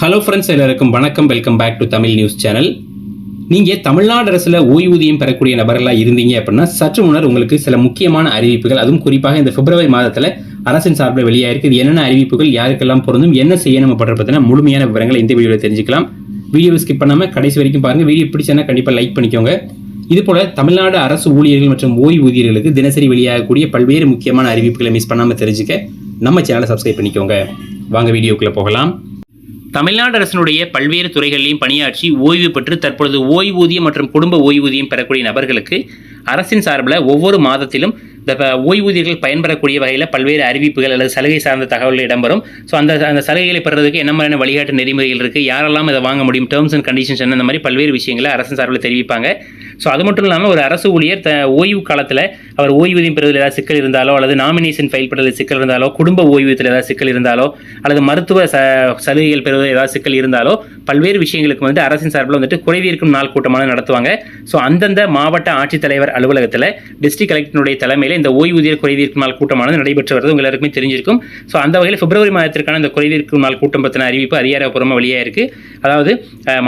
Hello friends எல்லாருக்கும் வணக்கம். Welcome back to Tamil news channel நீங்கள் தமிழ்நாடு அரசில் ஓய்வூதியம் பெறக்கூடிய நபர்களாக இருந்தீங்க அப்படின்னா சற்று முன்னர் உங்களுக்கு சில முக்கியமான அறிவிப்புகள் அதுவும் குறிப்பாக இந்த பிப்ரவரி மாதத்தில் அரசின் சார்பில் வெளியாயிருக்கு. இது என்னென்ன அறிவிப்புகள் யாருக்கெல்லாம் பொருந்தும் என்ன செய்யணும் அப்படின்ற பற்றின முழுமையான விவரங்களை இந்த வீடியோவில் தெரிஞ்சுக்கலாம். வீடியோவை ஸ்கிப் பண்ணாமல் கடைசி வரைக்கும் பாருங்கள் வீடியோ பிடிச்சனா கண்டிப்பாக லைக் பண்ணிக்கோங்க. இதுபோல் தமிழ்நாடு அரசு ஊழியர்கள் மற்றும் ஓய்வூதியர்களுக்கு தினசரி வெளியாகக்கூடிய பல்வேறு முக்கியமான அறிவிப்புகளை மிஸ் பண்ணாமல் தெரிஞ்சுக்க நம்ம சேனலை சப்ஸ்கிரைப் பண்ணிக்கோங்க. வாங்க வீடியோக்குள்ளே போகலாம். தமிழ்நாடு அரசினுடைய பல்வேறு துறைகளிலும் பணியாற்றி ஓய்வு பெற்று தற்பொழுது ஓய்வூதியம் மற்றும் குடும்ப ஓய்வூதியம் பெறக்கூடிய நபர்களுக்கு அரசின் சார்பில் ஒவ்வொரு மாதத்திலும் இந்த ஓய்வூதியர்கள் பயன்பெறக்கூடிய வகையில் பல்வேறு அறிவிப்புகள் அல்லது சலுகை சார்ந்த தகவல்கள் இடம்பெறும். ஸோ அந்த அந்த சலுகைகளை பெறுறதுக்கு என்ன மாதிரியான வழிகாட்டு நெறிமுறைகள் இருக்குது யாரெல்லாம் இதை வாங்க முடியும் டேர்ம்ஸ் அண்ட் கண்டிஷன்ஸ் என்ன இந்த மாதிரி பல்வேறு விஷயங்களை அரசின் சார்பில் தெரிவிப்பாங்க. ஸோ அது மட்டும் இல்லாமல் ஒரு அரசு ஊழியர் த ஓய்வு காலத்தில் அவர் ஓய்வூதியம் பெறுவதில் ஏதாவது சிக்கல் இருந்தாலோ அல்லது நாமினேஷன் ஃபைல் பண்ணுறதில் சிக்கல் இருந்தாலோ குடும்ப ஓய்வூதியத்தில் ஏதாவது சிக்கல் இருந்தாலோ அல்லது மருத்துவ ச சலுகைகள் பெறுவதில் ஏதாவது சிக்கல் இருந்தாலோ பல்வேறு விஷயங்களுக்கு வந்துட்டு அரசின் சார்பில் வந்துட்டு குறைதீர்க்கும் நாள் கூட்டமான நடத்துவாங்க. ஸோ அந்தந்த மாவட்ட ஆட்சித்தலைவர் அலுவலகத்தில் டிஸ்ட்ரிக்ட் கலெக்டருடைய தலைமையில் இந்த ஓய்வூதியர் குறைதீர்க்கும் நாள் கூட்டமானது நடைபெற்று வருது உங்கள் எல்லாருக்குமே தெரிஞ்சிருக்கும். ஸோ அந்த வகையில் பிப்ரவரி மாதத்திற்கான இந்த குறைதீர்க்கும் நாள் கூட்டம் பற்றின அறிவிப்பு அதிகாரப்பூர்வமாக வெளியாக இருக்குது அதாவது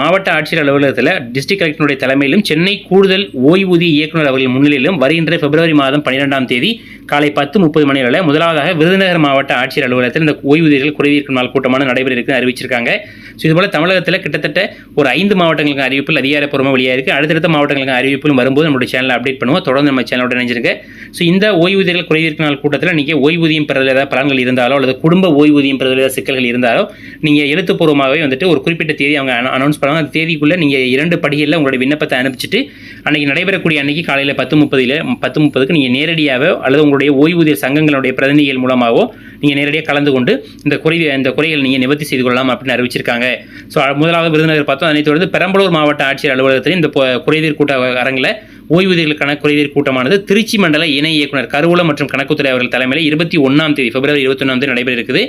மாவட்ட ஆட்சியர் அலுவலகத்தில் டிஸ்ட்ரிக்ட் கலெக்டருடைய தலைமையிலும் சென்னை கூடுதல் ஓய்வூதிய இயக்குநர் அவர்கள் முன்னிலையிலும் வருகின்ற பிப்ரவரி மாதம் பன்னிரெண்டாம் தேதி காலை பத்து முப்பது மணி வரை முதலாவதாக விருதுநகர் மாவட்ட ஆட்சியர் அலுவலகத்தில் இந்த ஓய்வூதியர்கள் குறைதீர்க்கும் நாள் கூட்டமான நடைபெறவருக்குன்னு அறிவிச்சிருக்காங்க. ஸோ இதுபோல் தமிழகத்தில் கிட்டத்தட்ட ஒரு ஐந்து மாவட்டங்களுக்கு அறிவிப்பில் அதிகாரப்பூர்வமாக வெளியாக இருக்குது அடுத்தடுத்த மாவட்டங்களுக்கு அறிவிப்பும் வரும்போது நம்மளுடைய சேனலை அப்டேட் பண்ணுவோம். தொடர்ந்து நம்ம சேனலோட இணைஞ்சிருங்க. ஸோ இந்த இந்த ஓய்வூதியர்கள் குறைதீர்க்கும் நாள் கூட்டத்தில் நீங்கள் ஓய்வூதியம் பெறுவதில் ஏதாவது பலன்கள் இருந்தாலோ அல்லது குடும்ப ஓய்வூதியம் பெறுவதில் ஏதாவது சிக்கல்கள் இருந்தாலோ நீங்கள் எழுத்துப்பூர்வமாகவே வந்துட்டு ஒரு குறிப்பிட்ட தேதி அவங்க அனௌன்ஸ் பண்ணுவாங்க. அந்த தேதிக்குள்ளே நீங்கள் இரண்டு படிகளில் உங்களுடைய விண்ணப்பத்தை அனுப்பிச்சிட்டு அன்னைக்கு நடைபெறக்கூடிய அன்னைக்கு காலையில் பத்து முப்பதில் பத்து முப்பதுக்கு நீங்கள் நேரடியாகவோ அல்லது உங்களுடைய ஓய்வூதிய சங்கங்களுடைய பிரதிநிதிகள் மூலமாகவோ நீங்கள் நேரடியாக கலந்து கொண்டு இந்த குறை இந்த குறைகள் நீங்கள் நிவர்த்தி செய்து கொள்ளலாம் அப்படின்னு அறிவிச்சிருக்காங்க. ஸோ முதலாவது விருதுநகர் பார்த்தோம். அதனைத் தொடர்ந்து பெரம்பலூர் மாவட்ட ஆட்சியர் அலுவலகத்தில் இந்த குறைதீர் கூட்ட அரங்கில் ஓய்வூதியர்களுக்கான குறைதீர் கூட்டமானது திருச்சி மண்டல இணை இயக்குனர் கருவூலம் மற்றும் கணக்குத்துறை அவர்கள் தலைமையில் இருபத்தி ஒன்றாம் தேதி பிப்ரவரி இருபத்தொன்னாம் தேதி நடைபெற இருக்குது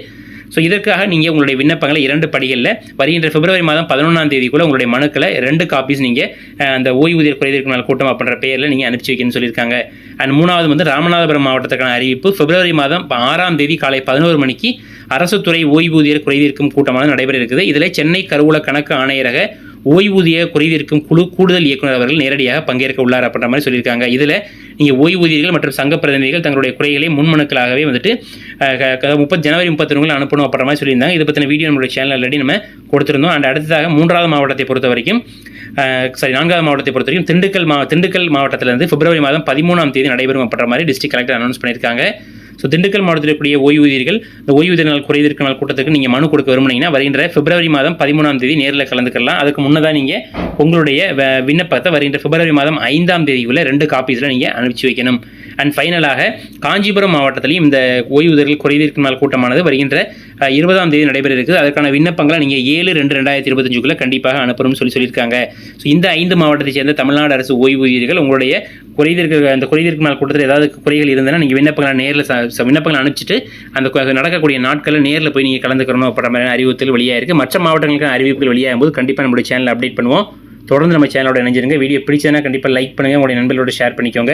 ஸோ இதற்காக நீங்கள் உங்களுடைய விண்ணப்பங்களை இரண்டு படிகளில் வருகின்ற பிப்ரவரி மாதம் பதினொன்றாம் தேதிக்குள்ளே உங்களுடைய மனுக்களை ரெண்டு காப்பீஸ் நீங்கள் அந்த ஓய்வூதியர் குறைதீர்க்கும் நாள் கூட்டம் அப்படின்ற பெயரில் நீங்கள் அனுப்பிச்சி வைக்கணும்னு சொல்லியிருக்காங்க. அண்ட் மூணாவது வந்து ராமநாதபுரம் மாவட்டத்துக்கான அறிவிப்பு பிப்ரவரி மாதம் ஆறாம் தேதி காலை பதினோரு மணிக்கு அரசு துறை ஓய்வூதியர் குறைதீர்க்கும் கூட்டமானது நடைபெற இருக்குது இதில் சென்னை கருவூல கணக்கு ஆணையரக ஓய்வூதிய குறைவிற்கும் குழு கூடுதல் இயக்குனர் அவர்கள் நேரடியாக பங்கேற்க உள்ளார் அப்படின்ற மாதிரி சொல்லியிருக்காங்க. இதில் நீங்கள் ஓய்வூதியர்கள் மற்றும் சங்க பிரதிநிதிகள் தங்களுடைய குறைகளை முன்மனுக்களாகவே வந்துட்டு முப்பது ஜனவரி முப்பத்தி அனுப்பணும் அப்படின்ற மாதிரி சொல்லியிருந்தாங்க. இதை பற்றின வீடியோ நம்மளுடைய சேனல் ஆல்ரெடி நம்ம கொடுத்துருந்தோம். அண்ட் அடுத்ததாக மூன்றாவது மாவட்டத்தை பொறுத்த வரைக்கும் சாரி நான்காவது மாவட்டத்தை பொறுத்த வரைக்கும் திண்டுக்கல் மா திண்டுக்கல் மாவட்டத்திலிருந்து பிப்ரவரி மாதம் பதிமூணாம் தேதி நடைபெறும் அப்படின்ற மாதிரி டிஸ்ட்ரிக்ட் கலெக்டர் அனௌன்ஸ் பண்ணியிருக்காங்க. ஸோ திண்டுக்கல் மாவட்டத்தில் கூடிய ஓய்வூதியர்கள் இந்த ஓய்வூதிய நாள் குறைதீர்க்கும் நாள் கூட்டத்துக்கு நீங்கள் மனு கொடுக்க விரும்புனீங்கன்னா வருகின்ற பிப்ரவரி மாதம் பதிமூணாம் தேதி நேரில் கலந்துக்கலாம். அதுக்கு முன்னதாக நீங்கள் உங்களுடைய விண்ணப்பத்தை வருகின்ற பிப்ரவரி மாதம் ஐந்தாம் தேதிக்குள்ள ரெண்டு காப்பீஸில் நீங்கள் அனுப்பிச்சு வைக்கணும். அண்ட் ஃபைனலாக காஞ்சிபுரம் மாவட்டத்திலையும் இந்த ஓய்வூதியர்கள் குறைதீர்க்கும் நாள் கூட்டமானது வருகின்ற இருபதாம் தேதி நடைபெற இருக்குது அதற்கான விண்ணப்பங்களை நீங்கள் ஏழு ரெண்டு ரெண்டாயிரத்தி இருபத்தஞ்சுக்குள்ளே கண்டிப்பாக அனுப்பணும்னு சொல்லி சொல்லியிருக்காங்க. ஸோ இந்த ஐந்து மாவட்டத்தை சேர்ந்த தமிழ்நாடு அரசு ஓய்வூதியர்கள் உங்களுடைய குறைதீர்க்க அந்த குறைதீர்க்கும் நாள் கூட்டத்தில் ஏதாவது குறைகள் இருந்ததுன்னா நீங்கள் விண்ணப்பங்களை நேரில் ச- விண்ணப்பங்களை அனுப்பிச்சிட்டு அந்த நடக்கக்கூடிய நாட்களில் நேரில் போய் நீங்கள் கலந்துக்கணும் அப்படின்ற மாதிரி அறிவித்தல் வெளியாக இருக்குது மற்ற மாவட்டங்களுக்கு அறிவிப்புகள் வெளியாகும் போது கண்டிப்பாக நம்மளுடைய சேனல் அப்டேட் பண்ணுவோம். தொடர்ந்து நம்ம சேனலோட இணைஞ்சிருங்க. வீடியோ பிடிச்சதுன்னா கண்டிப்பாக லைக் பண்ணுங்கள் உங்களுடைய நண்பர்களோட ஷேர் பண்ணிக்கோங்க.